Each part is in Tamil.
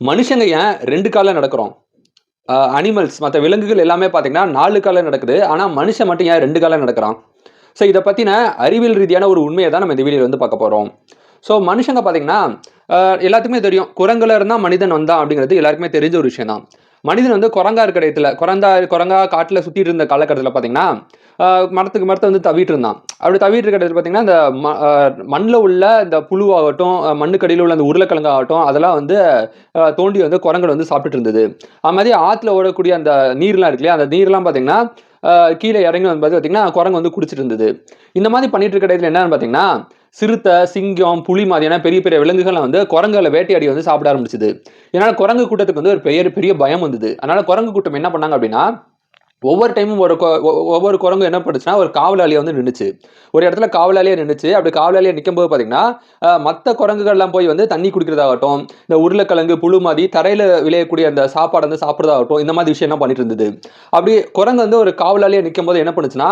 மனுஷங்க ஏன் ரெண்டு காலில் நடக்கிறோம்? அனிமல்ஸ் மற்ற விலங்குகள் எல்லாமே பார்த்தீங்கன்னா நாலு காலில் நடக்குது. ஆனால் மனுஷன் மட்டும் ஏன் ரெண்டு காலில் நடக்கிறான்? ஸோ இதை பற்றின அறிவியல் ரீதியான ஒரு உண்மையை தான் நம்ம இந்த வீடியோவில் வந்து பார்க்க போகிறோம் ஸோ மனுஷங்க பார்த்தீங்கன்னா எல்லாத்துக்குமே தெரியும். குரங்குல இருந்தால் மனிதன் வந்தான் அப்படிங்கிறது எல்லாருக்குமே தெரிஞ்ச ஒரு விஷயம் தான் மனிதன் வந்து குரங்கா இருக்கிற இடத்துல குரங்கா குரங்கா காட்டில் சுற்றிட்டு இருந்த காலகட்டத்தில் பார்த்தீங்கன்னா மரத்துக்கு மரத்தை வந்து தவிட்டு இருந்தான். அப்படி தவிட்டு இருக்கிற இடத்துல பார்த்தீங்கன்னா இந்த ம மண்ணில் உள்ள இந்த புழுவாகட்டும் அஹ் மண்ணுக்கடியில் உள்ள அந்த உருளைக்கிழங்காகட்டும் அதெல்லாம் வந்து தோண்டி வந்து குரங்குகள் வந்து சாப்பிட்டுட்டு இருந்தது. அது மாதிரி ஆற்றுல ஓடக்கூடிய அந்த நீர்லாம் இருக்கு இல்லையா அந்த நீர்லாம் பார்த்தீங்கன்னா கீழே இறங்கி வந்து பார்த்தீங்கன்னா குரங்கு வந்து குடிச்சிட்டு இருந்தது. இந்த மாதிரி பண்ணிட்டு இருக்க இடத்துல என்னன்னு பார்த்தீங்கன்னா சிறுத்தை சிங்கம் புலி மாதிரியான பெரிய பெரிய விலங்குகள்லாம் வந்து குரங்குகளை வேட்டையாடி வந்து சாப்பிட ஆரம்பிச்சது. இதனால் குரங்கு கூட்டத்துக்கு வந்து ஒரு பெரிய பெரிய பயம் வந்தது. அதனால குரங்கு கூட்டம் என்ன பண்ணாங்க அப்படின்னா ஒவ்வொரு டைமும் ஒரு ஒ- ஒவ்வொரு குரங்கு என்ன பண்ணுச்சுன்னா ஒரு காவலாளியை வந்து நின்றுச்சு ஒரு இடத்துல காவலாளியே நின்றுச்சு அப்படி காவலாளியை நிற்கும் போது பார்த்தீங்கன்னா மற்ற குரங்குகள்லாம் போய் வந்து தண்ணி குடிக்கிறதாகட்டும் இந்த உருளைக்கிழங்கு புழு மாதிரி தரையில் விளையக்கூடிய அந்த சாப்பாடு வந்து சாப்பிட்றதாகட்டும் இந்த மாதிரி விஷயம் என்ன பண்ணிட்டு இருந்தது. அப்படி குரங்கு வந்து ஒரு காவலாளியாக நிற்கும் போது என்ன பண்ணுச்சுன்னா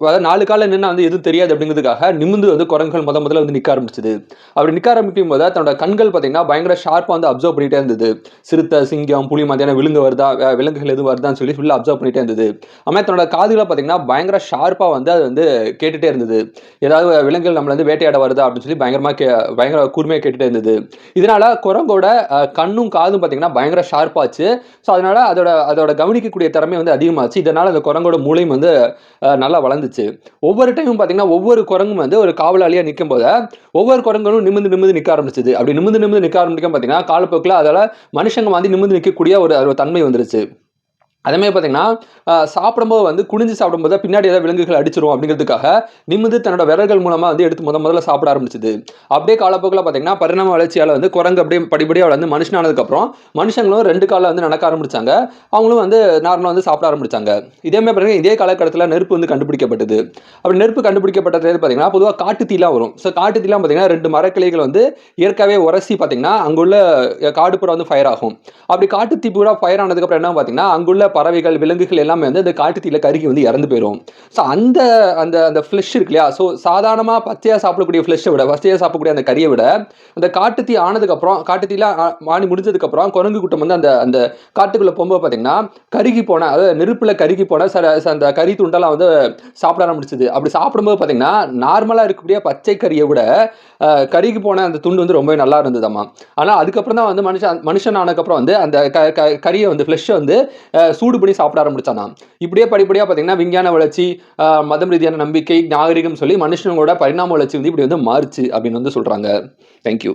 அதாவது நாலு காலில் நின்று வந்து எதுவும் தெரியாது அப்படிங்கிறதுக்காக நிமிந்து வந்து குரங்குகள் முத முதல்ல வந்து நிற்க ஆரம்பிச்சது. அப்படி நிற்க ஆரம்பிக்கும் போது தன்னோட கண்கள் பார்த்தீங்கன்னா பயங்கர ஷார்ப்பாக வந்து அப்சர்வ் பண்ணிகிட்டே இருந்தது. சிறுத்தை சிங்கம் புலி மாதிரியான விலங்கு வருதா விலங்குகள் எதுவும் வருதான்னு சொல்லி ஃபுல்லாக அப்சர்வ் பண்ணிட்டே இருந்தது. அதுமாதிரி தன்னோட காதுகளை பார்த்தீங்கன்னா பயங்கர ஷார்ப்பாக வந்து அது வந்து கேட்டுகிட்டே இருந்தது. ஏதாவது விலங்குகள் நம்மள வந்து வேட்டையாட வருதா அப்படின்னு சொல்லி பயங்கரமாக கே பயங்கர கூர்மையாக கேட்டுகிட்டே இருந்தது. இதனால் குரங்கோட கண்ணும் காதும் பார்த்தீங்கன்னா பயங்கர ஷார்ப்பாச்சு ஸோ அதனால் அதோட அதோட கவனிக்கக்கூடிய திறமை வந்து அதிகமாச்சு. இதனால் அந்த குரங்கோட மூளையும் வந்து நல்லா வளர்ந்துச்சு. ஒவ்வொரு டைமும் பார்த்தீங்கன்னா ஒவ்வொரு குரங்கும் வந்து ஒரு காவலாளியாக நிற்கும் போது ஒவ்வொரு குரங்களும் நிமிந்து நிமிந்து நிற்க ஆரம்பிச்சது. அப்படி நிமிந்து நிமிந்து நிற்க ஆரம்பிக்கும் பார்த்தீங்கன்னா காலப்போக்கில் அதால் மனுஷங்க வந்து நிமிந்து நிற்கக்கூடிய ஒரு ஒரு தன்மை வந்துருச்சு. அதேமாதிரி பார்த்தீங்கன்னா சாப்பிடும்போது வந்து குனிஞ்சு சாப்பிடும்போது பின்னாடி ஏதாவது விலங்குகள் அடிச்சிரும் அப்படிங்கிறதுக்காக நிமிந்து தன்னோட விரல்கள் மூலமாக வந்து எடுத்து முத முதல்ல சாப்பிட ஆரம்பிச்சது. அப்படியே காலப்போக்கில் பார்த்தீங்கன்னா பரிணாம வளர்ச்சியால் வந்து குரங்கு அப்படியே படிப்படியாக வளர்ந்து மனுஷனானதுக்கப்புறம் மனுஷங்களும் ரெண்டு காலில் வந்து நடக்க ஆரம்பிச்சாங்க. அவங்களும் வந்து நார்மலாக வந்து சாப்பிட ஆரம்பிச்சாங்க. இதேமாதிரி பார்த்தீங்கன்னா இதே காலகட்டத்தில் நெருப்பு வந்து கண்டுபிடிக்கப்பட்டது. அப்படி நெருப்பு கண்டுபிடிக்கப்பட்டது பார்த்தீங்கன்னா பொதுவாக காட்டு தீலாம் வரும். ஸோ காட்டு தீலாம் பார்த்தீங்கன்னா ரெண்டு மரக்கிளைகள் வந்து இயற்கையாகவே உரசி பார்த்தீங்கன்னா அங்குள்ள காடு புறா வந்து ஃபயர் ஆகும். அப்படி காட்டு பூரா ஃபயர் ஆனதுக்கப்புறம் என்ன பார்த்தீங்கன்னா அங்குள்ள பறவைகள் விலங்குகள் எல்லாமே வந்து அந்த காட்டு கருகி வந்து இறந்து போயிடும் ஸோ அந்த அந்த அந்த ஃப்ளஷ் இருக்கு இல்லையா? ஸோ சாதாரணமாக பச்சையாக சாப்பிடக்கூடிய ஃப்ளஷை விட பச்சையாக சாப்பிடக்கூடிய அந்த கறியை விட அந்த காட்டுத்தீ ஆனதுக்கப்புறம் காட்டு ஆணி முடிஞ்சதுக்கப்புறம் குரங்கு கூட்டம் வந்து அந்த அந்த காட்டுக்குள்ளே போகும்போது பார்த்தீங்கன்னா கருகி போன அதாவது நெருப்பில் கருகி போன சில அந்த கறி துண்டெல்லாம் வந்து சாப்பிட ஆரம்பிச்சது. அப்படி சாப்பிடும்போது பார்த்தீங்கன்னா நார்மலாக இருக்கக்கூடிய பச்சை கறியை விட கருகி போன அந்த துண்டு வந்து ரொம்பவே நல்லா இருந்ததாம்மா. ஆனால் அதுக்கப்புறம் தான் வந்து மனுஷன் மனுஷன் ஆனதுக்கப்புறம் வந்து அந்த க கறியை வந்து ஃப்ளெஷ்ஷை வந்து சூடு பண்ணி சாப்பிட ஆரம்பிச்சானா இப்படியே படிப்படியாக பார்த்தீங்கன்னா விஞ்ஞான வளர்ச்சி மதம் ரீதியான நம்பிக்கை நாகரிகம் சொல்லி மனுஷனோட பரிணாம வளர்ச்சி வந்து இப்படி வந்து மாறுச்சு அப்படின்னு வந்து சொல்கிறாங்க தேங்க்யூ